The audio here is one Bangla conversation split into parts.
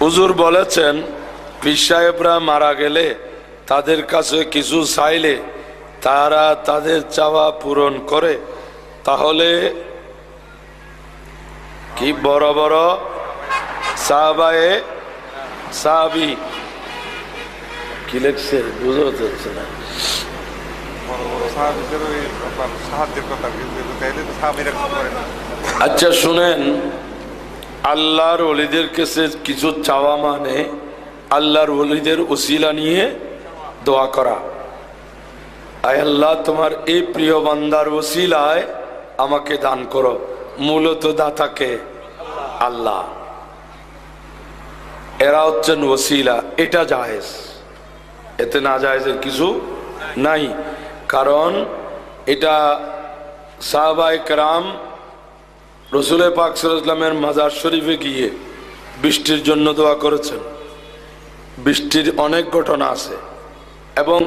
হুজুর বলেছেন পীর সাহেবরা মারা গেলে তাদের কাছে কিছু চাইলে তারা তাদের চাওয়া পূরণ করে। তাহলে কি বড় বড় সাহাবায়ে সাহাবি? কি লেখছে? কিছু করে না। আচ্ছা শুনেন আল্লাহর অলিদের কাছে কিছু চাওয়া মানে আল্লাহর অলিদের উসিলা নিয়ে দোয়া করা। আয় আল্লাহ, তোমার এই প্রিয় বান্দার ওসিলায় আমাকে দান করো। মূলত দাতাকে আল্লাহ। এরা হচ্ছেন ওসিলা, এটা জাহেজ এতে না জাহেজের কিছু নাই। কারণ এটা সাহবাই কারাম রসুল পাক সাল্লামের মাজার শরীফে গিয়ে বৃষ্টির জন্য দোয়া করেছেন। বৃষ্টির অনেক ঘটনা আছে এবং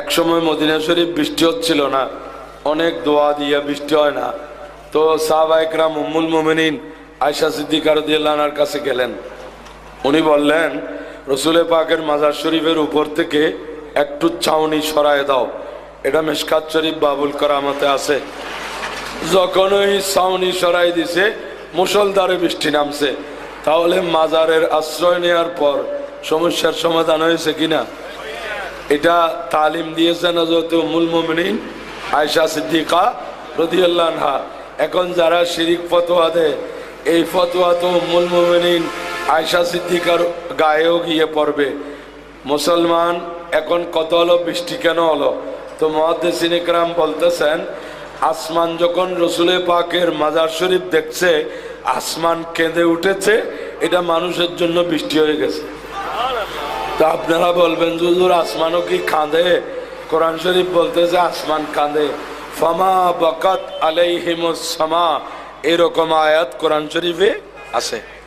একসময় মদিনা শরীফ বৃষ্টি হচ্ছিল না, অনেক দোয়া দিয়ে বৃষ্টি হয় না। তো সাহবাইকরাম উম্মুল মোমিনিন আয়সা সিদ্দিকার দিয়ার কাছে গেলেন। উনি বললেন, রসুলে পাকের মাজার শরীফের উপর থেকে একটু ছাউনি সরায় দাও। এটা মেশকাত শরীফ বাবুল করামতে আছে। যখন ওই ছাউনি সরাই দিছে মুসলধারে বৃষ্টি নামছে। তাহলে মাজারের আশ্রয় নেওয়ার পর সমস্যার সমাধান হয়েছে কিনা? এটা তালিম দিয়েছেন হজরত মূল মোমিনিন আয়সা সিদ্দিকা রদিয়াল্লাহা এখন যারা শিরিক ফতোয়া দেয়, এই ফতোয়া তো মূল মোমিনিন আয়সা সিদ্দিকার গায়েও গিয়ে পড়বে। মুসলমান এখন কত হলো, বৃষ্টি কেন হলো? তো মহাদ্দেসিন ইকরাম বলতেছেন আসমান যখন রসুলে পাকের মাজার শরীফ দেখছে, আসমান কেঁদে উঠেছে, এটা মানুষের জন্য বৃষ্টি হয়ে গেছে। তা আপনারা বলবেন জুজুর আসমানও কি কাঁদে? কোরআন শরীফ বলতেছে, আসমান কাঁদে। ফামা বকাত আলাইহিমুস সামা, এরকম আয়াত কোরআন শরীফে আছে।